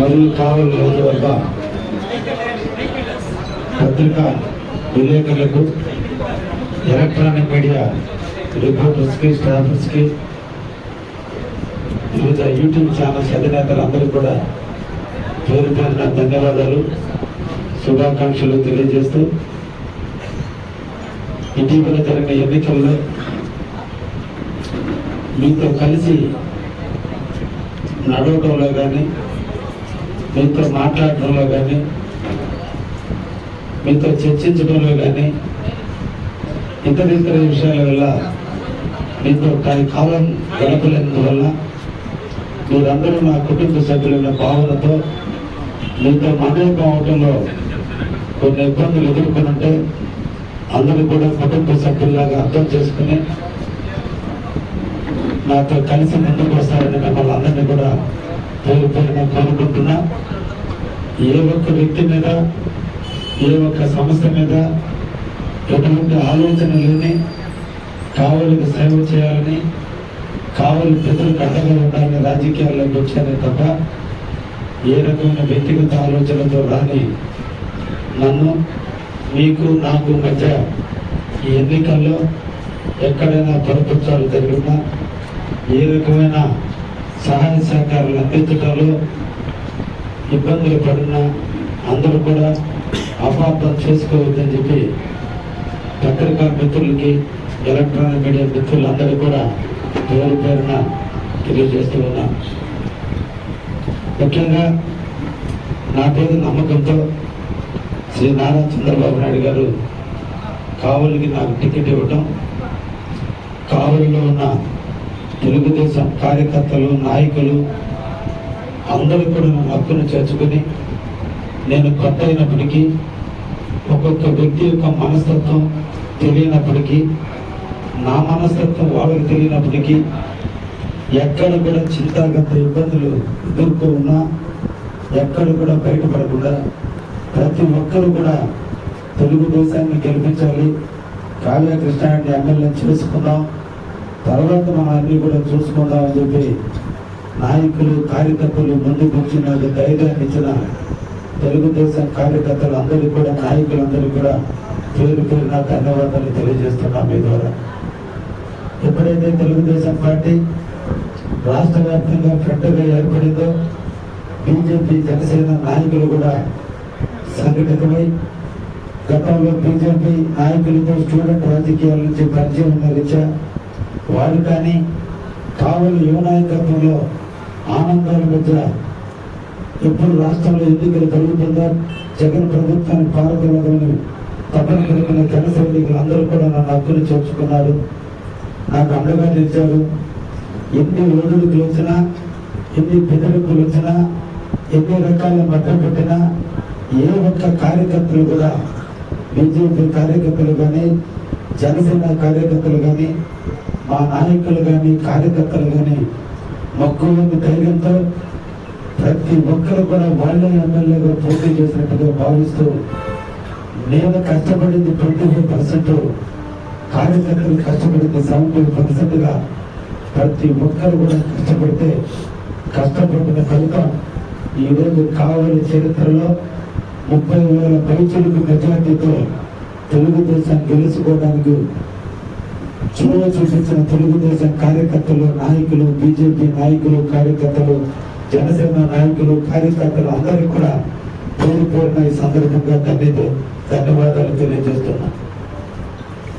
మరియు కావలి నియోజకవర్గ పత్రికా విలేకరులకు ఎలక్ట్రానిక్ మీడియా రిపోర్టర్స్కి స్టాఫర్స్కి వివిధ యూట్యూబ్ ఛానల్స్ అధినేతలందరికీ కూడా పేరు పేరున ధన్యవాదాలు శుభాకాంక్షలు తెలియజేస్తూ ఇటీవల జరిగిన ఎన్నికల్లో మీతో కలిసి నడవటంలో కానీ మీతో మాట్లాడటంలో కానీ మీతో చర్చించడంలో కానీ ఇతర ఇతర విషయాల వల్ల మీతో కాని కాలం గడపలేనందువల్ల మీరందరూ నా కుటుంబ సభ్యులైన భావనతో మీతో మమేకం అవటంలో కొన్ని ఇబ్బందులు ఎదుర్కొనంటే అందరూ కూడా కుటుంబ సభ్యుల్లాగా అర్థం చేసుకుని నాతో కలిసి ముందుకు వస్తారని మిమ్మల్ని అందరినీ కూడా పేరు కోరుకుంటున్నా ఏ ఒక్క వ్యక్తి మీద ఏ ఒక్క సంస్థ మీద ఎటువంటి ఆలోచన లేని కావలికి సేవ చేయాలని కావలి పితృకు అండగా ఉండాలని రాజకీయాల్లోకి వచ్చానే తప్ప ఏ రకమైన వ్యక్తిగత ఆలోచనతో రాని నన్ను మీకు నాకు మధ్య ఈ ఎన్నికల్లో ఎక్కడైనా పొరపక్షాలు జరిగినా ఏ రకమైన సహాయ సహకారాలు అందించడంలో ఇబ్బందులు పడినా అందరూ కూడా అపార్థం చేసుకోవద్దని చెప్పి పత్రికా మిత్రులకి ఎలక్ట్రానిక్ మీడియా మిత్రులందరూ కూడా పేరు పేరున తెలియజేస్తూ ఉన్నాం. ముఖ్యంగా నా పేరు నమ్మకంతో శ్రీ నారా చంద్రబాబు నాయుడు గారు కావలికి నాకు టికెట్ ఇవ్వటం కావలిలో ఉన్న తెలుగుదేశం కార్యకర్తలు నాయకులు అందరూ కూడా హక్కును చేర్చుకుని నేను కొత్త అయినప్పటికీ ఒక్కొక్క వ్యక్తి యొక్క మనస్తత్వం తెలియనప్పటికీ నా మనస్తత్వం వాళ్ళకి తెలియనప్పటికీ ఎక్కడ కూడా చింతాగత ఇబ్బందులు ఎదుర్కో ఉన్నా ఎక్కడ కూడా బయటపడకుండా ప్రతి ఒక్కరూ కూడా తెలుగుదేశాన్ని గెలిపించాలి. కావ్య కృష్ణారెడ్డి ఎమ్మెల్యే చేసుకుందాం. తర్వాత మనం అన్ని కూడా చూసుకుందాం అని చెప్పి నాయకులు కార్యకర్తలు ముందుకు వచ్చి నాకు ధైర్యాన్ని ఇచ్చిన తెలుగుదేశం కార్యకర్తలు అందరికీ కూడా నాయకులందరికీ కూడా పేరు పేరు నా ధన్యవాదాలు తెలియజేస్తున్నాం మీ ద్వారా. ఎప్పుడైతే తెలుగుదేశం పార్టీ రాష్ట్ర వ్యాప్తంగా ఫ్రంట్గా ఏర్పడిందో బీజేపీ జనసేన నాయకులు కూడా సంఘటితమై గతంలో బీజేపీ నాయకులతో స్టూడెంట్ రాజకీయాల నుంచి పరిచయం ఉన్న రీత్యా వారు కానీ కావలి యువ నాయకత్వంలో ఆనందాల మధ్య ఎప్పుడు రాష్ట్రంలో ఎన్నికలు జరుగుతుందో జగన్ ప్రభుత్వాన్ని పాల్గొనగలను తపన పడుకున్న జన సైనికులు అందరూ కూడా నన్ను హక్కును చేర్చుకున్నారు. నాకు అండగా నిలిచారు. ఎన్ని ఓడులకు గెలిచినా ఎన్ని బెదిరింపులు వచ్చినా ఎన్ని రకాల మద్దతు పెట్టినా ఏ ఒక్క కార్యకర్తలు కూడా బీజేపీ కార్యకర్తలు కానీ జనసేన కార్యకర్తలు కానీ మా నాయకులు కానీ కార్యకర్తలు కానీ మక్కువ ధైర్యంతో ప్రతి ఒక్కరు కూడా వాళ్ళే ఎమ్మెల్యేగా పోటీ చేసినట్టుగా భావిస్తూ నేను కష్టపడింది ట్వంటీ ఫైవ్ పర్సెంట్ కార్యకర్తలు కష్టపడింది సెవెంటీ పర్సెంట్గా ప్రతి ఒక్కరు కూడా కష్టపడితే కష్టపడిన ఫలితం ఈరోజు కావాలి చరిత్రలో ముప్పై వేల పైచులకు మెజార్టీతో తెలుగుదేశం గెలుచుకోవడానికి చూడ చూపించిన తెలుగుదేశం కార్యకర్తలు నాయకులు బీజేపీ నాయకులు కార్యకర్తలు జనసేన నాయకులు కార్యకర్తలు అందరికీ కూడా పేరు పేరున ఈ సందర్భంగా ధన్యత ధన్యవాదాలు తెలియజేస్తున్నా.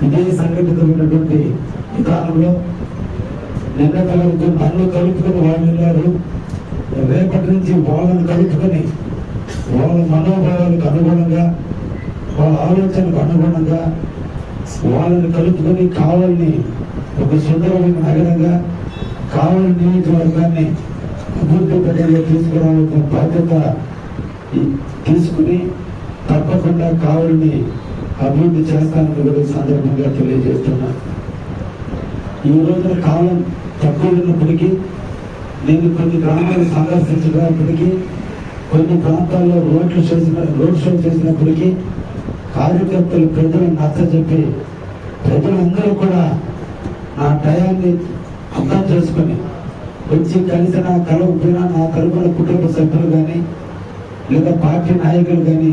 ఇదే సంఘటితమైనటువంటి విధానంలో నిన్న వరకు నన్ను కలుపుకొని వాళ్ళు వెళ్ళారు. రేపటి నుంచి వాళ్ళని కలుపుకొని వాళ్ళ మనోభావాలకు అనుగుణంగా వాళ్ళ ఆలోచనకు అనుగుణంగా వాళ్ళని కలుపుకొని కావాలని ఒక సుందరమైన నగరంగా కావలి నియోజకవర్గాన్ని అభివృద్ధి పథకంలో తీసుకురావాల్సిన బాధ్యత ఈ- తీసుకుని తప్పకుండా కావాలని అభివృద్ధి చేస్తానని కూడా సందర్భంగా తెలియజేస్తున్నా. ఈ రోజున కాలం తక్కువ ఉన్నప్పటికీ నేను కొన్ని గ్రామాలు సందర్శించినప్పటికీ కొన్ని ప్రాంతాల్లో రోడ్లు చేసిన రోడ్ షో చేసినప్పటికీ కార్యకర్తలు ప్రజలు నచ్చజెప్పి ప్రజలందరూ కూడా నా టయాన్ని అర్థం చేసుకొని వచ్చి కలిసి నా కలవకపోయిన నా కలుపుల కుటుంబ సభ్యులు కానీ లేదా పార్టీ నాయకులు కానీ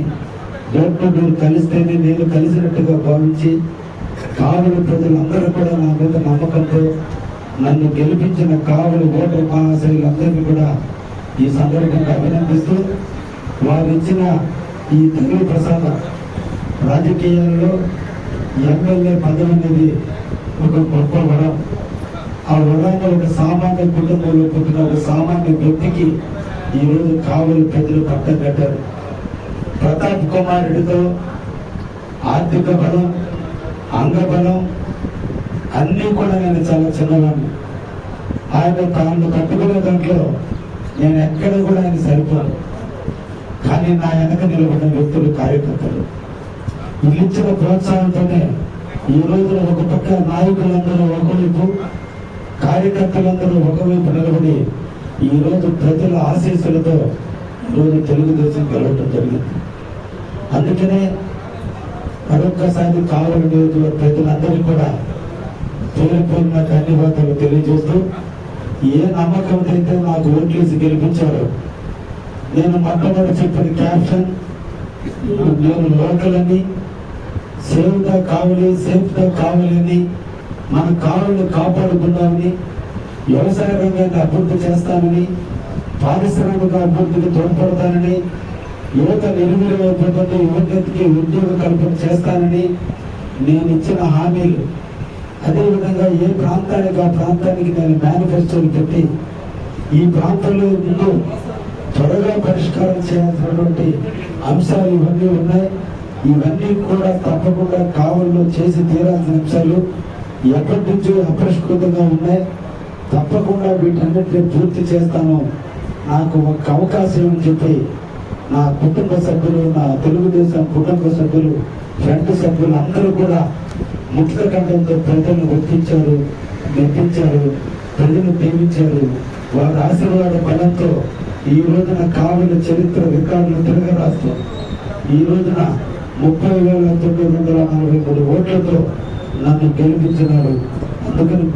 డోర్ టు డోర్ కలిస్తేనే నేను కలిసినట్టుగా భావించి కావలి ప్రజలందరూ కూడా నా మీద నమ్మకంతో నన్ను గెలిపించిన కావలి ఓటర్ మహాశైలందరినీ కూడా ఈ సందర్భంగా అభినందిస్తూ వారు ఇచ్చిన ఈ తెలుగు ప్రసాద రాజకీయాల్లో ఎమ్మెల్యే పదవి అనేది ఒక గొప్ప వరం. ఆ వరాన్ని ఒక సామాన్య కుటుంబంలో పుట్టిన ఒక సామాన్య వ్యక్తికి ఈరోజు కావలి ప్రజలు పట్టం కట్టారు ప్రతాప్ కుమార్ రెడ్డితో ఆర్థిక బలం అంగబలం అన్నీ కూడా నేను చాలా చిన్నవాడిని. ఆయన తాను కట్టుకునే దాంట్లో నేను ఎక్కడ కూడా ఆయన సరిపోను. కానీ నా వెనక నిలబడిన వ్యక్తులు కార్యకర్తలు ఇచ్చిన ప్రోత్సాహంతోనే ఈ రోజున ఒక పక్క నాయకులందరూ ఒకవైపు కార్యకర్తలందరూ ఒకవైపు నిలబడి ఈ రోజు ప్రజల ఆశీస్సులతో ఈరోజు తెలుగుదేశం గెలవడం జరిగింది. అందుకనే మరొక్కసారి కావలి నియోజకవర్గ ప్రజలందరికీ కూడా పేరుపూర్ణ ధన్యవాదాలు తెలియజేస్తూ ఏ నమ్మకం అయితే నాకు ఓట్లేసి గెలిపించారు నేను మొట్టమొదటి చెప్పిన క్యాప్షన్ నేను లోకలని అని సేఫ్గా కావాలి సేఫ్గా కావాలని మన కావులు కాపాడుకుందామని వ్యవసాయ రంగాన్ని అభివృద్ధి చేస్తానని పారిశ్రామిక అభివృద్ధికి తోడ్పడతానని యువత నిర్మూలమైపోతుంది యువతకి ఉద్యోగ కల్పన చేస్తానని నేను ఇచ్చిన హామీలు. అదేవిధంగా ఏ ప్రాంతానికి ఆ ప్రాంతానికి నేను మేనిఫెస్టోని పెట్టి ఈ ప్రాంతంలో ముందు త్వరగా పరిష్కారం చేయాల్సినటువంటి అంశాలు ఇవన్నీ ఉన్నాయి. ఇవన్నీ కూడా తప్పకుండా కావల్లో చేసి తీరాల్సిన అంశాలు ఎప్పటి నుంచో అపరిష్కృతంగా ఉన్నాయి. తప్పకుండా వీటన్నిటిని పూర్తి చేస్తాను. నాకు ఒక అవకాశం అని చెప్పి నా కుటుంబ సభ్యులు నా తెలుగుదేశం కుటుంబ సభ్యులు ఫ్రెండ్ సభ్యులు అందరూ కూడా ముక్త కంఠంతో ప్రజలను ఒప్పించారు మెప్పించారు ప్రజలు ప్రేమించారు. వారి ఆశీర్వాద బలంతో ఈ రోజున కావుల చరిత్ర రికార్డులు తిరగ రాస్తూ ఈ రోజున ముప్పై వేల తొమ్మిది వందల నలభై మూడు ఓట్లతో నన్ను గెలిపించినారు. అందుకని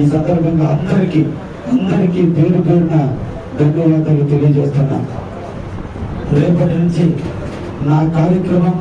ఈ సందర్భంగా అందరికీ అందరికీ పేరు పేరున ధన్యవాదాలు తెలియజేస్తున్నా. రేపటి నుంచి నా కార్యక్రమం